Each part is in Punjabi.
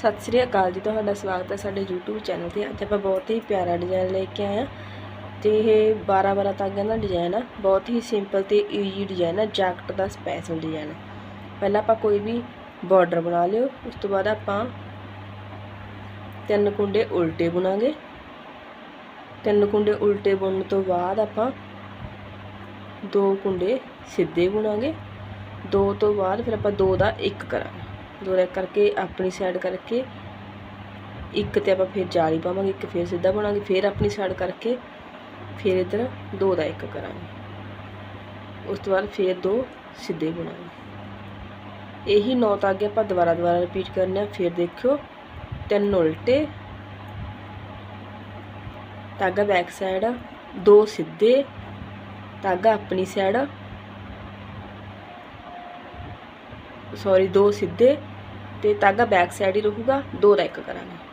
ਸਤਿ ਸ੍ਰੀ ਅਕਾਲ ਜੀ, ਤੁਹਾਡਾ ਸਵਾਗਤ ਹੈ ਸਾਡੇ YouTube ਚੈਨਲ ਤੇ। ਅੱਜ ਆਪਾਂ ਬਹੁਤ ਹੀ ਪਿਆਰਾ ਡਿਜ਼ਾਈਨ ਲੈ ਕੇ ਆਏ ਹਾਂ ਤੇ ਇਹ 12 12 ਤਾਂਗਿਆਂ ਦਾ ਡਿਜ਼ਾਈਨ ਆ। ਬਹੁਤ ਹੀ ਸਿੰਪਲ ਤੇ ਈਜ਼ੀ ਡਿਜ਼ਾਈਨ ਆ ਜੈਕਟ ਦਾ ਸਪੈਸ਼ਲ ਡਿਜ਼ਾਈਨ ਪਹਿਲਾਂ ਆਪਾਂ ਕੋਈ ਵੀ ਬਾਰਡਰ ਬਣਾ ਲਿਓ, ਉਸ ਤੋਂ ਬਾਅਦ ਆਪਾਂ ਤਿੰਨ ਕੁੰਡੇ ਉਲਟੇ ਬੁਣਾਂਗੇ। ਤਿੰਨ ਕੁੰਡੇ ਉਲਟੇ ਬੁਣਨ ਤੋਂ ਬਾਅਦ ਆਪਾਂ ਦੋ ਕੁੰਡੇ ਸਿੱਧੇ ਬੁਣਾਂਗੇ। ਦੋ ਤੋਂ ਬਾਅਦ ਫਿਰ ਆਪਾਂ ਦੋ ਦਾ ਇੱਕ ਕਰਾਂਗੇ। ਦੋ ਦਾ ਇੱਕ ਕਰਕੇ, ਆਪਣੀ ਸਾਈਡ ਕਰਕੇ, ਇੱਕ ਤੇ ਆਪਾਂ ਫਿਰ ਜਾਲੀ ਪਾਵਾਂਗੇ, ਇੱਕ ਫਿਰ ਸਿੱਧਾ ਬਣਾਂਗੇ ਫਿਰ ਆਪਣੀ ਸਾਈਡ ਕਰਕੇ, ਫਿਰ ਇਧਰ ਦੋ ਦਾ ਇੱਕ ਕਰਾਂਗੇ। ਉਸ ਤੋਂ ਬਾਅਦ ਫਿਰ ਦੋ ਸਿੱਧੇ ਬਣਾਂਗੇ ਇਹੀ ਨੌ ਤਾਗੇ ਆਪਾਂ ਦੁਬਾਰਾ ਦੁਬਾਰਾ ਰਿਪੀਟ ਕਰਨੇ ਆ, ਫਿਰ ਦੇਖਿਓ, ਤਿੰਨ ਉਲਟੇ ਤਾਗਾ ਬੈਕ ਸਾਈਡ ਦੋ ਸਿੱਧੇ ਤਾਗਾ ਆਪਣੀ ਸਾਈਡ ਸੌਰੀ ਦੋ ਸਿੱਧੇ ਤੇ ਤਾਗਾ ਬੈਕ ਸਾਈਡ ਹੀ ਰਹੂਗਾ, ਦੋ ਦਾ ਇੱਕ ਕਰਾਂਗੇ।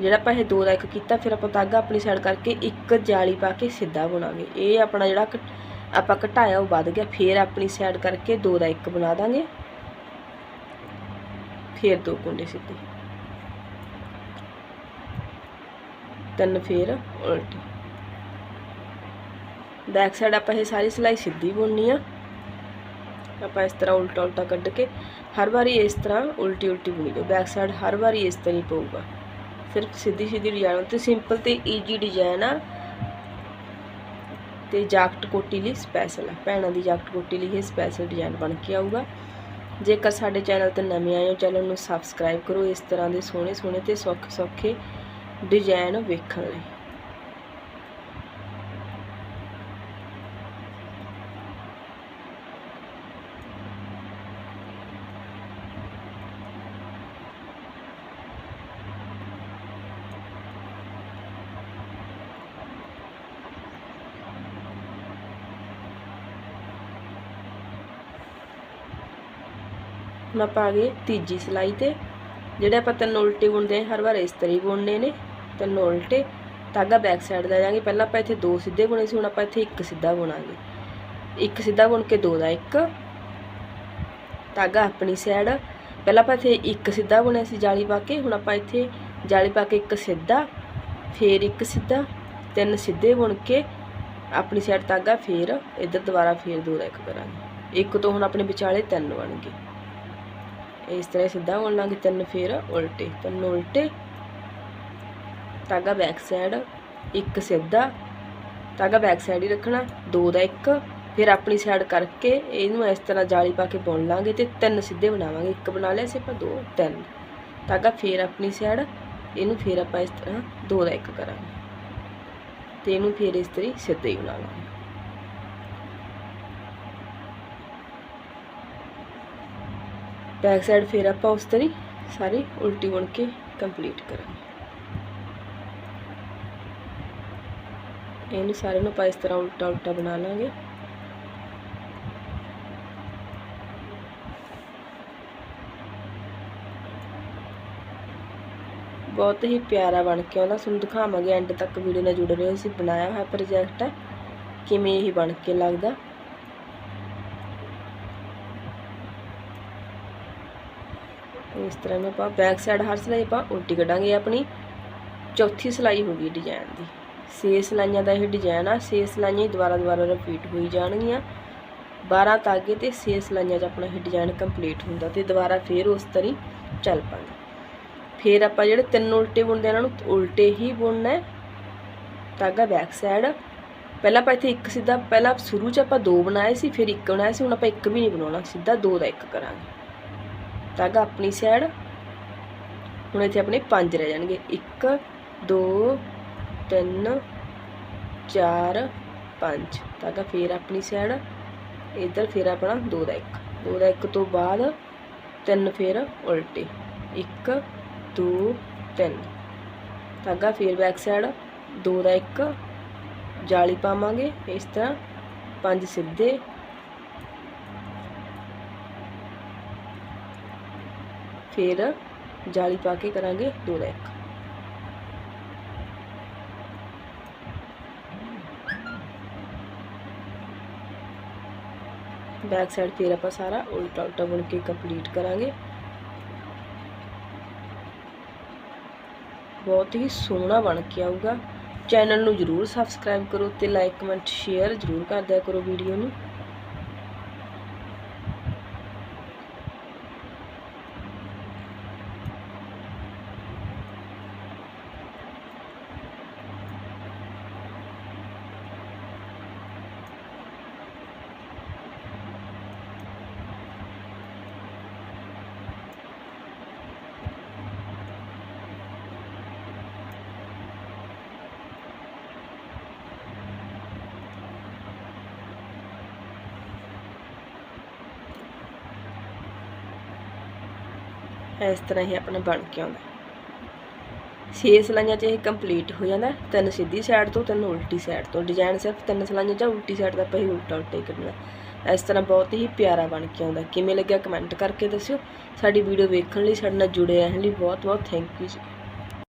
ਜਿਹੜਾ ਆਪਾਂ ਇਹ ਦੋ ਦਾ ਇੱਕ ਕੀਤਾ, ਫਿਰ ਆਪਾਂ ਤਾਗਾ ਆਪਣੀ ਸਾਈਡ ਕਰਕੇ ਇੱਕ ਜਾਲੀ ਪਾ ਕੇ ਸਿੱਧਾ ਬਣਾਵਾਂਗੇ। ਇਹ ਆਪਣਾ ਜਿਹੜਾ ਘ- ਆਪਾਂ ਘਟਾਇਆ, ਉਹ ਵੱਧ ਗਿਆ। ਫਿਰ ਆਪਣੀ ਸਾਈਡ ਕਰਕੇ ਦੋ ਦਾ ਇੱਕ ਬਣਾ ਦਾਂਗੇ। ਫਿਰ ਦੋ ਕੁੰਡੇ ਸਿੱਧੇ। ਤਿੰਨ ਫਿਰ ਉਲਟੀ। ਬੈਕ ਸਾਈਡ ਆਪਾਂ ਇਹ ਸਾਰੀ ਸਿਲਾਈ ਸਿੱਧੀ ਬੁਣਨੀ ਆ। ਆਪਾਂ ਇਸ ਤਰ੍ਹਾਂ ਉਲਟਾ ਉਲਟਾ ਕੱਢ ਕੇ ਹਰ ਵਾਰੀ ਇਸ ਤਰ੍ਹਾਂ ਉਲਟੀ ਉਲਟੀ ਬੁਣੀ ਜਾਓ। ਬੈਕ ਸਾਈਡ ਹਰ ਵਾਰੀ ਇਸ ਤਰ੍ਹਾਂ ਹੀ ਪਊਗਾ। ਸਿਰਫ ਸਿੱਧੀ ਸਿੱਧੀ ਡਿਜ਼ਾਈਨ ਤੇ ਸਿੰਪਲ ਤੇ ਈਜੀ ਡਿਜ਼ਾਈਨ ਆ। ਤੇ ਜਾਕਟ ਕੋਟੀ ਲਈ ਸਪੈਸ਼ਲ ਆ। ਭੈਣਾਂ ਦੀ ਜਾਕਟ ਕੋਟੀ ਲਈ ਇਹ ਸਪੈਸ਼ਲ ਡਿਜ਼ਾਈਨ ਬਣ ਕੇ ਆਊਗਾ। ਜੇਕਰ ਸਾਡੇ ਚੈਨਲ ਤੇ ਨਵੇਂ ਆਏ ਹੋ, ਚੈਨਲ ਨੂੰ ਸਬਸਕ੍ਰਾਈਬ ਕਰੋ। ਇਸ ਤਰ੍ਹਾਂ ਦੇ ਸੋਹਣੇ ਸੋਹਣੇ ਤੇ ਸੌਖੇ ਸੌਖੇ ਡਿਜ਼ਾਈਨ ਵੇਖਣ ਲਈ। ਹੁਣ ਆਪਾਂ ਆ ਗਏ ਤੀਜੀ ਸਿਲਾਈ ਤੇ, ਜਿਹੜੇ ਆਪਾਂ ਤਿੰਨ ਉਲਟੇ ਬੁਣਦੇ ਹਾਂ, ਹਰ ਵਾਰ ਇਸ ਤਰ੍ਹਾਂ ਹੀ ਬੁਣਨੇ ਨੇ, ਤਿੰਨ ਉਲਟੇ, ਧਾਗਾ ਬੈਕ ਸਾਈਡ ਦਾ ਜਾਵਾਂਗੇ। ਪਹਿਲਾਂ ਆਪਾਂ ਇੱਥੇ ਦੋ ਸਿੱਧੇ ਬੁਣੇ ਸੀ, ਹੁਣ ਆਪਾਂ ਇੱਥੇ ਇੱਕ ਸਿੱਧਾ ਬੁਣਾਂਗੇ। ਇੱਕ ਸਿੱਧਾ ਬੁਣ ਕੇ ਦੋ ਦਾ ਇੱਕ, ਧਾਗਾ ਆਪਣੀ ਸਾਈਡ ਪਹਿਲਾਂ ਆਪਾਂ ਇੱਥੇ ਇੱਕ ਸਿੱਧਾ ਬੁਣਿਆ ਸੀ, ਜਾਲੀ ਪਾ ਕੇ, ਹੁਣ ਆਪਾਂ ਇੱਥੇ ਜਾਲੀ ਪਾ ਕੇ ਇੱਕ ਸਿੱਧਾ, ਫੇਰ ਇੱਕ ਸਿੱਧਾ, ਤਿੰਨ ਸਿੱਧੇ ਬੁਣ ਕੇ ਆਪਣੀ ਸਾਈਡ ਧਾਗਾ ਫੇਰ ਇੱਧਰ ਦੁਬਾਰਾ ਫੇਰ ਦੋ ਦਾ ਇੱਕ ਕਰਾਂਗੇ। ਇੱਕ ਤੋਂ ਹੁਣ ਆਪਣੇ ਵਿਚਾਲੇ ਤਿੰਨ ਬਣ ਗਏ। ਇਸ ਤਰ੍ਹਾਂ ਸਿੱਧਾ ਬੁਣ ਲਾਂਗੇ ਤਿੰਨ ਫੇਰ, ਉਲਟੇ, ਤਿੰਨ ਉਲਟੇ। ਤਾਗਾ ਬੈਕ ਸਾਈਡ ਇੱਕ ਸਿੱਧਾ। ਤਾਗਾ ਬੈਕ ਸਾਈਡ ਹੀ ਰੱਖਣਾ, ਦੋ ਦਾ ਇੱਕ। ਫਿਰ ਆਪਣੀ ਸਾਈਡ ਕਰਕੇ ਇਹਨੂੰ ਇਸ ਤਰ੍ਹਾਂ ਜਾਲੀ ਪਾ ਕੇ ਬੁਣ ਲਾਂਗੇ ਤੇ ਤਿੰਨ ਸਿੱਧੇ ਬਣਾਵਾਂਗੇ। ਇੱਕ ਬਣਾ ਲਿਆ ਸੀ ਆਪਾਂ ਦੋ, ਤਿੰਨ। ਤਾਗਾ ਫੇਰ ਆਪਣੀ ਸਾਈਡ ਇਹਨੂੰ ਫੇਰ ਆਪਾਂ ਇਸ ਤਰ੍ਹਾਂ ਦੋ ਦਾ ਇੱਕ ਕਰਾਂਗੇ। ਤੇ ਇਹਨੂੰ ਫੇਰ ਇਸ ਤਰ੍ਹਾਂ ਸਿੱਧਾ ਹੀ ਬਣਾ ਲਾਂਗੇ। ਬੈਕ ਸਾਈਡ ਫਿਰ ਆਪਾਂ ਉਸ ਤਰ੍ਹਾਂ ਹੀ ਸਾਰੀ ਉਲਟੀ ਬੁਣ ਕੇ ਕੰਪਲੀਟ ਕਰਾਂਗੇ। ਇਹਨੂੰ ਸਾਰੇ ਨੂੰ ਆਪਾਂ ਇਸ ਤਰ੍ਹਾਂ ਉਲਟਾ ਉਲਟਾ ਬਣਾ ਲਾਂਗੇ। ਬਹੁਤ ਹੀ ਪਿਆਰਾ ਬਣ ਕੇ ਆਉਂਦਾ ਤੁਹਾਨੂੰ ਦਿਖਾਵਾਂਗੇ ਐਂਡ ਤੱਕ ਵੀਡੀਓ ਨਾਲ ਜੁੜੇ ਰਹੋ। ਅਸੀਂ ਬਣਾਇਆ ਹੋਇਆ ਪ੍ਰੋਜੈਕਟ ਹੈ ਕਿਵੇਂ ਇਹ ਬਣ ਕੇ ਲੱਗਦਾ। ਇਸ ਤਰ੍ਹਾਂ ਨਾਲ ਆਪਾਂ ਬੈਕ ਸਾਈਡ ਹਰ ਸਿਲਾਈ ਆਪਾਂ ਉਲਟੀ ਕੱਢਾਂਗੇ ਆਪਣੀ। ਚੌਥੀ ਸਿਲਾਈ ਹੋ ਗਈ ਡਿਜ਼ਾਈਨ ਦੀ। ਛੇ ਸਿਲਾਈਆਂ ਦਾ ਇਹ ਡਿਜ਼ਾਈਨ ਆ ਛੇ ਸਿਲਾਈਆਂ ਹੀ ਦੁਬਾਰਾ ਦੁਬਾਰਾ ਰਿਪੀਟ ਹੋਈ ਜਾਣਗੀਆਂ। 12 ਤਾਗੇ ਤੇ ਛੇ ਸਿਲਾਈਆਂ 'ਚ ਆਪਣਾ ਇਹ ਡਿਜ਼ਾਈਨ ਕੰਪਲੀਟ ਹੁੰਦਾ ਤੇ ਦੁਬਾਰਾ ਫੇਰ ਉਸ ਤਰੀ ਚੱਲ ਪਾਂਗੇ। ਫੇਰ ਆਪਾਂ ਜਿਹੜੇ ਤਿੰਨ ਉਲਟੇ ਬੁਣਦੇ ਆ, ਇਹਨਾਂ ਨੂੰ ਉਲਟੇ ਹੀ ਬੁਣਨਾ ਹੈ। ਤਾਗਾ ਬੈਕ ਸਾਈਡ ਪਹਿਲਾਂ ਆਪਾਂ ਇੱਥੇ ਇੱਕ ਸਿੱਧਾ ਪਹਿਲਾਂ ਸ਼ੁਰੂ 'ਚ ਆਪਾਂ ਦੋ ਬਣਾਏ ਸੀ ਫਿਰ ਇੱਕ ਬਣਾਇਆ ਸੀ ਹੁਣ ਆਪਾਂ ਇੱਕ ਵੀ ਨਹੀਂ ਬਣਾਉਣਾ ਸਿੱਧਾ ਦੋ ਦਾ ਇੱਕ ਕਰਾਂਗੇ। ਤਾਗਾ ਆਪਣੀ ਸਾਈਡ ਹੁਣ ਇੱਥੇ ਆਪਣੇ ਪੰਜ ਰਹਿ ਜਾਣਗੇ। 1 2 3 4 5 ਤਾਗਾ ਫੇਰ ਆਪਣੀ ਸਾਈਡ ਇੱਧਰ ਫੇਰ ਆਪਣਾ ਦੋ ਦਾ ਇੱਕ। ਦੋ ਦਾ ਇੱਕ ਤੋਂ ਬਾਅਦ ਤਿੰਨ ਫੇਰ ਉਲਟੇ। 1 2 3 ਤਾਗਾ ਫੇਰ ਬੈਕ ਸਾਈਡ ਦੋ ਦਾ ਇੱਕ। ਜਾਲੀ ਪਾਵਾਂਗੇ। ਇਸ ਤਰ੍ਹਾਂ ਪੰਜ ਸਿੱਧੇ ਫਿਰ ਜਾਲੀ ਪਾ ਕੇ ਕਰਾਂਗੇ ਦੋ ਦਾ ਇੱਕ ਬੈਕ ਸਾਈਡ ਫਿਰ ਆਪਾਂ ਸਾਰਾ ਉਲਟਾ ਉਲਟਾ ਬੁਣ ਕੇ ਕੰਪਲੀਟ ਕਰਾਂਗੇ। ਬਹੁਤ ਹੀ ਸੋਹਣਾ ਬਣ ਕੇ ਆਊਗਾ। ਚੈਨਲ ਨੂੰ ਜਰੂਰ ਸਬਸਕ੍ਰਾਈਬ ਕਰੋ ਤੇ ਲਾਈਕ ਕਮੈਂਟ ਸ਼ੇਅਰ ਜਰੂਰ ਕਰਦਿਆ ਕਰੋ ਵੀਡੀਓ ਨੂੰ। ਇਸ ਤਰ੍ਹਾਂ ਇਹ ਆਪਣਾ ਬਣ ਕੇ ਆਉਂਦਾ। ਛੇ ਸਲਾਈਆਂ 'ਚ ਇਹ ਕੰਪਲੀਟ ਹੋ ਜਾਂਦਾ। ਤਿੰਨ ਸਿੱਧੀ ਸਾਈਡ ਤੋਂ, ਤਿੰਨ ਉਲਟੀ ਸਾਈਡ ਤੋਂ। ਡਿਜ਼ਾਈਨ ਸਿਰਫ ਤਿੰਨ ਸਲਾਈਆਂ ਜਾਂ ਉਲਟੀ ਸਾਈਡ ਦਾ ਆਪਾਂ ਹੀ ਉਲਟਾ ਉਲਟਾ ਹੀ ਕੱਢਣਾ ਇਸ ਤਰ੍ਹਾਂ ਬਹੁਤ ਹੀ ਪਿਆਰਾ ਬਣ ਕੇ ਆਉਂਦਾ। ਕਿਵੇਂ ਲੱਗਿਆ ਕਮੈਂਟ ਕਰਕੇ ਦੱਸਿਓ। ਸਾਡੀ ਵੀਡੀਓ ਵੇਖਣ ਲਈ ਸਾਡੇ ਨਾਲ ਜੁੜੇ ਰਹਿਣ ਲਈ ਬਹੁਤ ਬਹੁਤ ਥੈਂਕ ਯੂ ਜੀ।